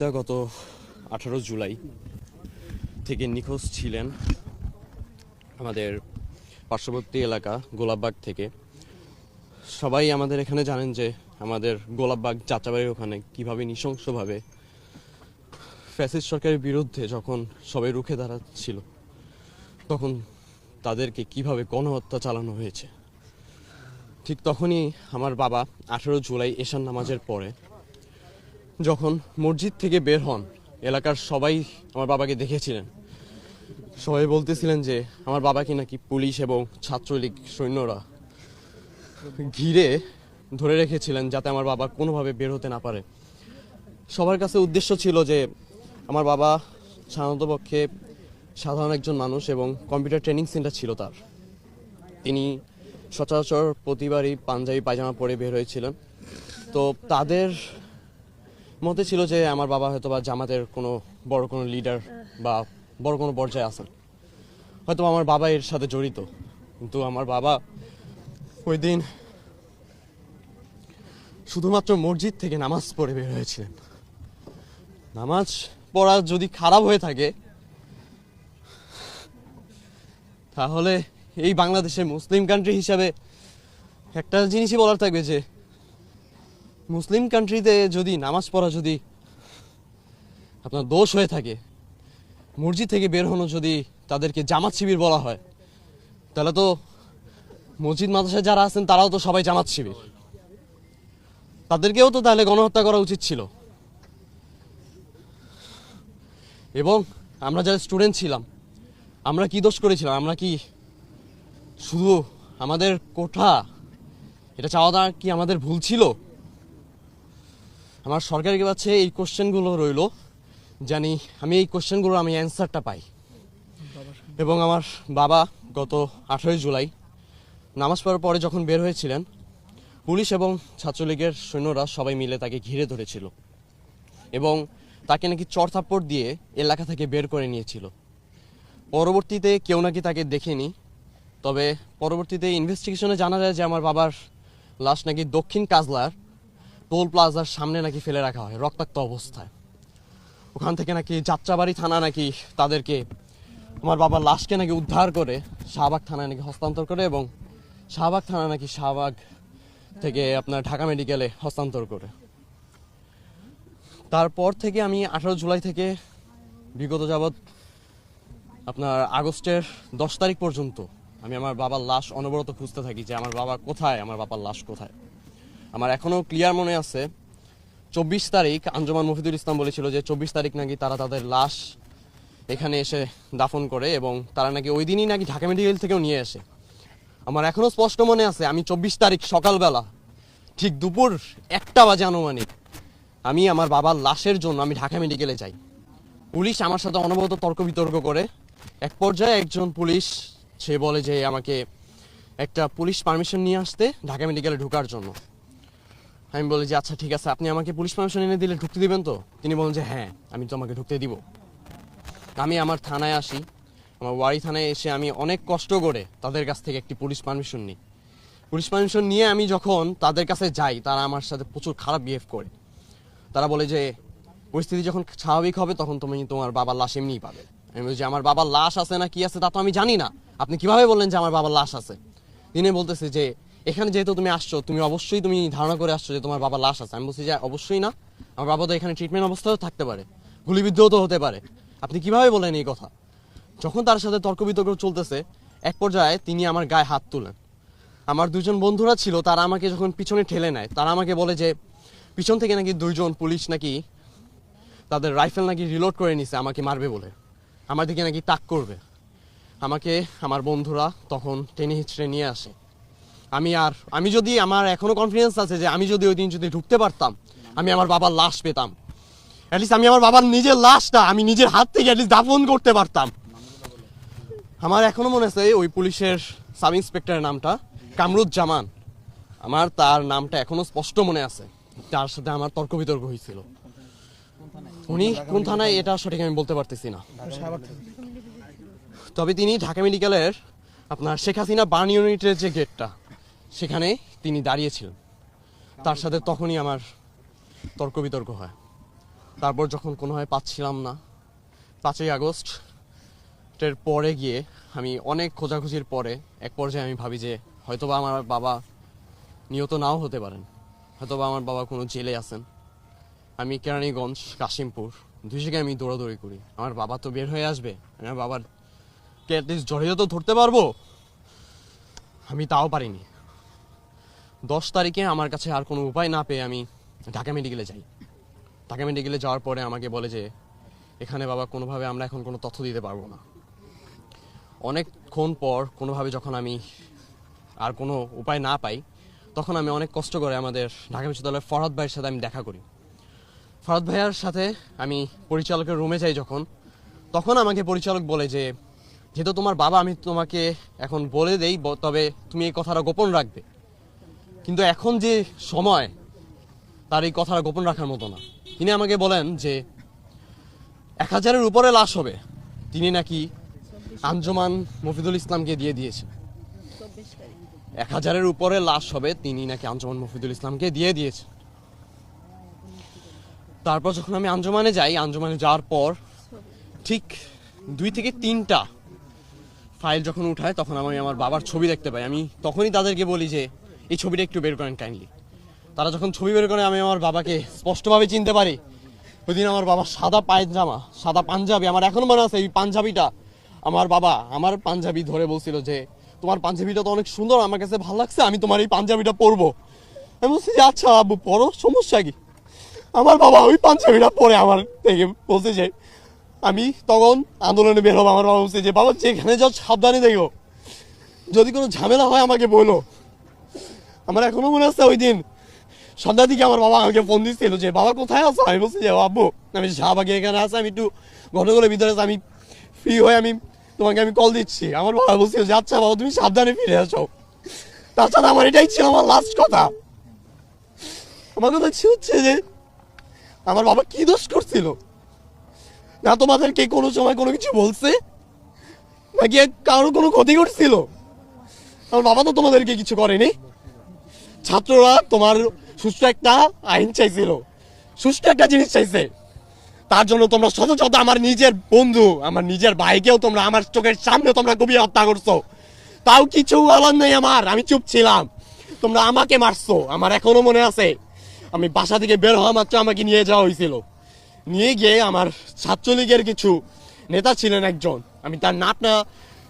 গত আঠারো জুলাই থেকে নিখোঁজ ছিলেন আমাদের পার্শ্ববর্তী এলাকা গোলাপবাগ থেকে। সবাই আমাদের এখানে জানেন যে আমাদের গোলাপবাগ যাত্রাবাড়ির ওখানে কীভাবে নৃশংসভাবে ফ্যাসিস্ট সরকারের বিরুদ্ধে যখন সবাই রুখে দাঁড়াচ্ছিল, তখন তাদেরকে কীভাবে গণহত্যা চালানো হয়েছে। ঠিক তখনই আমার বাবা আঠেরো জুলাই এশান নামাজের পরে যখন মসজিদ থেকে বের হন, এলাকার সবাই আমার বাবাকে দেখেছিলেন। সবাই বলতেছিলেন যে, আমার বাবাকে নাকি পুলিশ এবং ছাত্রলীগ সৈন্যরা ঘিরে ধরে রেখেছিলেন যাতে আমার বাবা কোনোভাবে বের হতে না পারে? সবার কাছে উদ্দেশ্য ছিল যে, আমার বাবা সাধারণত পক্ষে সাধারণ একজন মানুষ এবং কম্পিউটার ট্রেনিং সেন্টার ছিল তার। তিনি সচরাচর প্রতিবারই পাঞ্জাবি পায়জামা পরে বের হয়েছিলেন। তো তাদের মতে ছিল যে আমার বাবা হয়তো বা জামাতের কোনো বড় কোনো লিডার বা বড় কোনো পর্যায়ে আছেন। হয়তো আমার বাবা এর সাথে জড়িত, কিন্তু আমার বাবা ওই দিন শুধুমাত্র মসজিদ থেকে নামাজ পড়ে বের হয়েছিলেন। নামাজ পড়া যদি খারাপ হয়ে থাকে, তাহলে এই বাংলাদেশে মুসলিম কান্ট্রি হিসাবে একটা জিনিসই বলার থাকবে যে মুসলিম কান্ট্রিতে যদি নামাজ পড়া যদি আপনার দোষ হয়ে থাকে, মসজিদ থেকে বের হনো যদি তাদেরকে জামাত শিবির বলা হয়, তাহলে তো মসজিদ মাদ্রাসায় যারা আছেন তারাও তো সবাই জামাত শিবির। তাদেরকেও তো তাহলে গণহত্যা করা উচিত ছিল। এবং আমরা যারা স্টুডেন্ট ছিলাম, আমরা কি দোষ করেছিলাম? আমরা কি শুধু আমাদের কোঠা, এটা চাওয়াটা কি আমাদের ভুল ছিল? আমার সরকারের কাছে এই কোশ্চেনগুলো রইল, জানি আমি এই কোশ্চেনগুলো আমি অ্যান্সারটা পাই। এবং আমার বাবা গত আঠেরোই জুলাই নামাজ পড়ার পরে যখন বের হয়েছিলেন, পুলিশ এবং ছাত্রলীগের সৈন্যরা সবাই মিলে তাকে ঘিরে ধরেছিল এবং তাকে নাকি চড়থাপ্পড় দিয়ে এলাকা থেকে বের করে নিয়েছিল। পরবর্তীতে কেউ নাকি তাকে দেখেনি, তবে পরবর্তীতে ইনভেস্টিগেশনে জানা যায় যে আমার বাবার লাশ নাকি দক্ষিণ কাজলার টোল প্লাজার সামনে নাকি ফেলে রাখা হয়, রক্তাক্ত অবস্থায়। ওখান থেকে নাকি যাত্রাবাড়ি থানা নাকি তাদেরকে আমার বাবার লাশকে নাকি উদ্ধার করে শাহবাগ থানায় নাকি হস্তান্তর করে এবং শাহবাগ থানা নাকি শাহবাগ থেকে আপনার ঢাকা মেডিকেলে হস্তান্তর করে। তারপর থেকে আমি আঠারো জুলাই থেকে বিগত যাবৎ আপনার আগস্টের দশ তারিখ পর্যন্ত আমি আমার বাবার লাশ অনবরত খুঁজতে থাকি যে আমার বাবা কোথায়, আমার বাবার লাশ কোথায়। আমার এখনও ক্লিয়ার মনে আছে, চব্বিশ তারিখ আঞ্জমান মফিদুল ইসলাম বলেছিল যে চব্বিশ তারিখ নাকি তারা তাদের লাশ এখানে এসে দাফন করে এবং তারা নাকি ওই দিনই নাকি ঢাকা মেডিকেল থেকেও নিয়ে আসে। আমার এখনও স্পষ্ট মনে আছে, আমি চব্বিশ তারিখ সকালবেলা, ঠিক দুপুর একটা বাজে আনুমানিক, আমি আমার বাবার লাশের জন্য আমি ঢাকা মেডিকেলে যাই। পুলিশ আমার সাথে অনবরত তর্ক বিতর্ক করে। এক পর্যায়ে একজন পুলিশ, সে বলে যে আমাকে একটা পুলিশ পারমিশন নিয়ে আসতে ঢাকা মেডিকেলে ঢোকার জন্য। আমি বলি যে আচ্ছা ঠিক আছে, আপনি আমাকে পুলিশ পারমিশন এনে দিলে ঢুকতে দিবেন তো? তিনি বলেন যে হ্যাঁ আমি তো আমাকে ঢুকতে দিব। আমি আমার থানায় আসি। আমার ওয়ারি থানায় এসে আমি অনেক কষ্ট করে তাদের কাছ থেকে একটি পুলিশ পারমিশন নিই। পুলিশ পারমিশন নিয়ে আমি যখন তাদের কাছে যাই, তারা আমার সাথে প্রচুর খারাপ বিহেভ করে। তারা বলে যে, পরিস্থিতি যখন স্বাভাবিক হবে, তখন তুমি তোমার বাবার লাশ এমনিই পাবে। আমি বলছি আমার বাবার লাশ আছে না কি আছে তা তো আমি জানি না। আপনি কীভাবে বললেন যে, আমার বাবার লাশ আছে? তিনি বলতেছে যে এখানে যেহেতু তুমি আসছো, তুমি অবশ্যই তুমি ধারণা করে আসছো যে তোমার বাবার লাশ আছে। আমি বলছি যে অবশ্যই না। আমার বাবা তো এখানে ট্রিটমেন্ট অবস্থাতেও থাকতে পারে। গুলিবিদ্ধও তো হতে পারে। আপনি কীভাবে বলেন এই কথা? যখন তার সাথে তর্ক বিতর্ক চলতেছে, এক পর্যায়ে তিনি আমার গায়ে হাত তুলেন। আমার দুজন বন্ধুরা ছিল, তারা আমাকে যখন পিছনে ঠেলে নেয়, তারা আমাকে বলে যে, পিছন থেকে নাকি দুইজন পুলিশ নাকি তাদের রাইফেল নাকি রিলোড করে নিছে, আমাকে মারবে বলে। আমার দিকে নাকি তাক করবে। আমাকে, আমার বন্ধুরা তখন টেনে হিচড়ে নিয়ে আসে। আমি আর, আমি যদি আমার এখনও কনফিডেন্স আছে যে আমি যদি ওই দিন যদি ঢুকতে পারতাম, আমি আমার বাবার লাশ পেতাম। অ্যাটলিস্ট আমি আমার বাবার নিজের লাশটা আমি নিজের হাত থেকে অ্যাটলিস্ট দাফন করতে পারতাম। আমার এখনও মনে আছে ওই পুলিশের সাব ইন্সপেক্টরের নামটা, কামরুজ্জামান। আমার তার নামটা এখনও স্পষ্ট মনে আছে। তার সাথে আমার তর্ক বিতর্ক হয়েছিল। উনি কোন থানায়, এটা সঠিক আমি বলতে পারতেছি না। তবে তিনি ঢাকা মেডিকেলের আপনার শেখ হাসিনা বার্ন ইউনিটের যে গেটটা সেখানে তিনি দাঁড়িয়েছিলেন। তার সাথে তখনই আমার তর্ক বিতর্ক হয়। তারপর যখন কোনোভাবে পাচ্ছিলাম না, পাঁচই আগস্ট এর পরে গিয়ে আমি অনেক খোঁজাখুঁজির পরে এক পর্যায়ে আমি ভাবি যে হয়তোবা আমার বাবা নিহত নাও হতে পারেন। হয়তোবা আমার বাবা কোনো জেলে আছেন। আমি কেরানীগঞ্জ, কাশিমপুর, দুই জায়গায় আমি দৌড়াদৌড়ি করি। আমার বাবা তো বের হয়ে আসবে। আমার বাবার কে অ্যাটলিস্ট জড়িয়ে তো ধরতে পারব? আমি তাও পারিনি। দশ তারিখে আমার কাছে আর কোনো উপায় না পেয়ে আমি ঢাকা মেডিকেলে যাই। ঢাকা মেডিকেলে যাওয়ার পরে আমাকে বলে যে, এখানে বাবা, কোনোভাবে আমরা এখন কোনো তথ্য দিতে পারব না। অনেকক্ষণ পর কোনোভাবে যখন আমি আর কোনো উপায় না পাই, তখন আমি অনেক কষ্ট করে আমাদের ঢাকা বিশ্ববিদ্যালয়ের ফরহাদ ভাইয়ের সাথে আমি দেখা করি। ফরহাদ ভাইয়ার সাথে আমি পরিচালকের রুমে যাই যখন, তখন আমাকে পরিচালক বলে যে, যেহেতু তোমার বাবা, আমি তোমাকে এখন বলে দেই তবে তুমি এই কথাটা গোপন রাখবে। কিন্তু এখন যে সময়, তার এই কথাটা গোপন রাখার মতো না। তিনি আমাকে বলেন যে, এক হাজারের উপরে লাশ হবে। তিনি নাকি আঞ্জমান মফিদুল ইসলামকে দিয়ে দিয়েছে এক হাজারের উপরে লাশ হবে, তিনি নাকি আঞ্জমান মফিদুল ইসলামকে দিয়ে দিয়েছে তারপর যখন আমি আঞ্জমানে যাই, আঞ্জমানে যাওয়ার পর ঠিক দুই থেকে তিনটা ফাইল যখন উঠায়, তখন আমি আমার বাবার ছবি দেখতে পাই। আমি তখনই তাদেরকে বলি যে এই ছবিটা একটু বের করেন কাইন্ডলি তারা যখন ছবি বের করে, আমি আমার বাবাকে স্পষ্টভাবে চিনতে পারি। ওই আমার বাবা সাদা পায়জামা, সাদা পাঞ্জাবি, আমার এখনও মনে আছে এই পাঞ্জাবিটা। আমার বাবা, আমার পাঞ্জাবি ধরে বলছিল যে, তোমার পাঞ্জাবিটা তো অনেক সুন্দর, আমার কাছে ভালো লাগছে, আমি তোমার এই পাঞ্জাবিটা পরবো। আমি বলছি আচ্ছা আব্বু, পরো, সমস্যা কি? আমার বাবা ওই পাঞ্জাবিটা পরে আমার থেকে বলছে যে, আমি তখন আন্দোলনে বের হব। আমার বাবা বলছে যে, বাবা, যেখানে যাও, সাবধানে দেখো। যদি কোনো ঝামেলা হয় আমাকে বলো। আমার এখনও মনে আছে ওই দিন। সন্ধ্যার দিকে আমার বাবা আমাকে ফোন দিচ্ছিল যে, বাবা, কোথায় আছো? আমি বলছি যে আব্বু, আমি শাহবাগে এখানে আছে, আমি একটু ঘটনাগুলোর ভিতরে আমি ফ্রি হয়ে আমি তোমাকে আমি কল দিচ্ছি। আমার বাবা বলছিল যে আচ্ছা বাবা, তুমি সাবধানে ফিরে আসো তাছাড়া আমার এটাই ছিল আমার লাস্ট কথা। আমার কথা হচ্ছে যে, আমার বাবা কি দোষ করছিল? না তোমাদেরকে কোনো সময় কোনো কিছু বলছে? নাকি কারোর কোনো ক্ষতি করছিল? আমার বাবা তো তোমাদেরকে কিছু করেনি। ছাত্ররা তোমার সুস্থ একটা আইন চাইছিল। সুস্থ একটা জিনিস চাইছে। তার জন্য তোমরা শত শত আমার নিজের বন্ধু, আমার নিজের ভাইকেও তোমরা, আমার চোখের সামনে তোমরা কবি হত্যা করছ। তাও কিছু বলার নেই আমার, আমি চুপ ছিলাম। তোমরা আমাকে মারছো, আমার এখনও মনে আছে। আমি বাসা থেকে বের হওয়া মাত্র আমাকে নিয়ে যাওয়া হয়েছিল। নিয়ে গিয়ে আমার ছাত্রলীগের কিছু নেতা ছিলেন একজন। আমি তার নামটা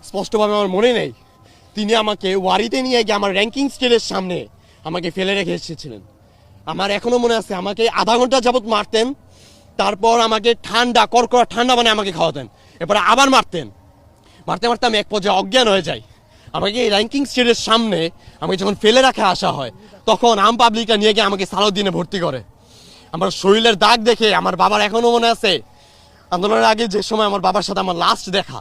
স্পষ্টভাবে আমার মনে নেই। তিনি আমাকে ওয়ারিতে নিয়ে গিয়ে আমার র্যাঙ্কিং স্কেলের সামনে আমাকে ফেলে রেখে এসেছিলেন। আমার এখনও মনে আছে, আমাকে আধা ঘণ্টা যাবত মারতেন, তারপর আমাকে ঠান্ডা, কড়কড়া ঠান্ডা মানে আমাকে খাওয়াতেন। এরপরে আবার মারতেন। মারতে মারতে আমি এক পর্যায়ে অজ্ঞান হয়ে যাই। আমাকে এই র্যাঙ্কিং স্টেজের সামনে আমাকে যখন ফেলে রাখা আসা হয়, তখন আম পাবলিকরা নিয়ে গিয়ে আমাকে সালাউদ্দিনে ভর্তি করে। আমার শরীরের দাগ দেখে আমার বাবার এখনও মনে আছে, আন্দোলনের আগে যে সময় আমার বাবার সাথে আমার লাস্ট দেখা,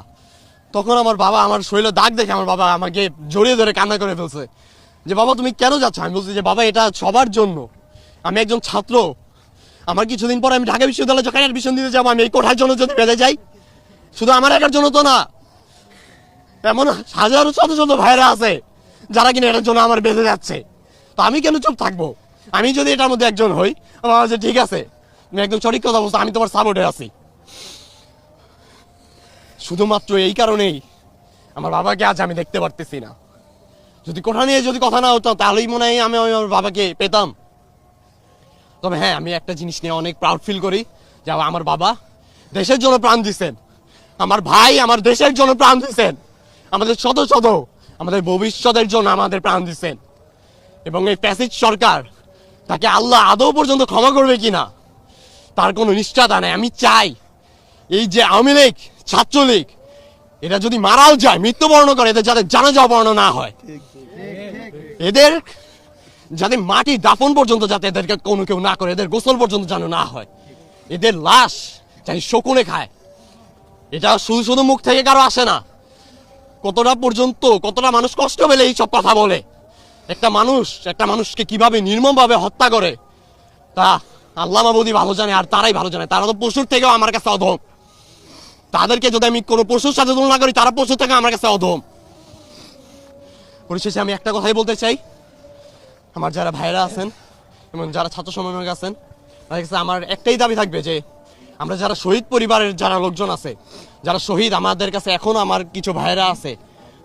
তখন আমার বাবা আমার শরীরের দাগ দেখে আমার বাবা আমাকে জড়িয়ে ধরে কান্না করে ফেলছে। যে, বাবা, তুমি কেন যাচ্ছ? আমি বলছি যে, বাবা, এটা সবার জন্য। আমি একজন ছাত্র। আমার কিছুদিন পরে আমি ঢাকা বিশ্ববিদ্যালয়ে যখন অ্যাডমিশন দিতে যাব, আমি এই কোঠার জন্য যদি বেঁধে যাই, শুধু আমার একার জন্য তো না, এমন হাজারো শত শত ভাইরা আছে, যারা কিনা এটার জন্য আমার বেঁধে যাচ্ছে। তো আমি কেন চুপ থাকব? আমি যদি এটার মধ্যে একজন হই আমার যে, ঠিক আছে, তুমি একদম সঠিক কথা বলছো, আমি তোমার সাপোর্টে আছি। শুধুমাত্র এই কারণেই আমার বাবাকে আজ আমি দেখতে পারতেছি না। যদি কোঠা নিয়ে যদি কথা না হতো তাহলেই মনে হয় আমি আমার বাবাকে পেতাম। তবে হ্যাঁ আমি একটা জিনিস নিয়ে অনেক প্রাউড ফিল করি। যে আমার বাবা দেশের জন্য প্রাণ দিচ্ছেন আমার ভাই আমার দেশের জন্য প্রাণ দিচ্ছেন আমাদের শত শত আমাদের ভবিষ্যতের জন্য আমাদের প্রাণ দিচ্ছেন এবং এই প্যাসিজ সরকার তাকে আল্লাহ আদৌ পর্যন্ত ক্ষমা করবে কিনা, তার কোনো নিশ্চয়তা নেই। আমি চাই এই যে আওয়ামী লীগ, ছাত্রলীগ এটা যদি মারাও যায়, মৃত্যুবরণ করে, এদের যাতে জানাজা বর্ণ না হয়। এদের যাতে মাটি দাফন পর্যন্ত যাতে এদেরকে কোনো কেউ না করে, এদের গোসল পর্যন্ত যেন না হয়। এদের লাশ জানি শকুনে খায়। এটা শুধু শুধু মুখ থেকে কারও আসে না। কতটা পর্যন্ত, কতটা মানুষ কষ্ট পেলে এই সব কথা বলে। একটা মানুষ, একটা মানুষকে কীভাবে নির্মমভাবে হত্যা করে, তা আল্লাহ মাবুদি ভালো জানে আর তারাই ভালো জানে। তারা তো পশুর থেকেও আমার কাছে অধম। তাদেরকে যদি আমি কোনো পশুর সাথে তুলনা করি, তারা পশুর থেকে আমার কাছে অধম। পরিশেষে আমি একটা কথাই বলতে চাই। আমার যারা ভাইরা আছেন এবং যারা ছাত্র সমন্বয়ক আছেন, তাদের কাছে আমার একটাই দাবি থাকবে যে, আমরা যারা শহীদ পরিবারের যারা লোকজন আছে, যারা শহীদ আমাদের কাছে এখনও আমার কিছু ভাইরা আছে,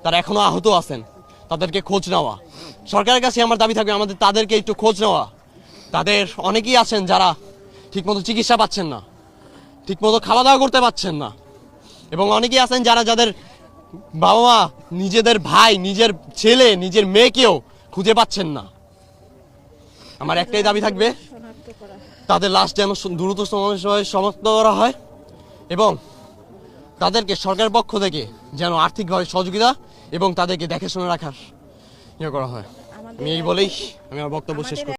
তারা এখনও আহত আছেন, তাদেরকে খোঁজ নেওয়া। সরকারের কাছে আমার দাবি থাকবে, আমাদের তাদেরকে একটু খোঁজ নেওয়া। তাদের অনেকেই আছেন যারা ঠিকমতো চিকিৎসা পাচ্ছেন না, ঠিকমতো খাওয়া দাওয়া করতে পারছেন না, এবং অনেকেই আছেন যারা যাদের বাবা মা নিজেদের ভাই নিজের ছেলে নিজের মেয়েকেও খুঁজে পাচ্ছেন না। আমার একটাই দাবি থাকবে তাদের লাশ যেন দ্রুত সময় সমাপ্ত করা হয় এবং তাদেরকে সরকারের পক্ষ থেকে যেন আর্থিকভাবে সহযোগিতা এবং তাদেরকে দেখে শুনে রাখার ইয়ে করা হয়। আমি এই বলেই আমি আমার বক্তব্য শেষ করছি।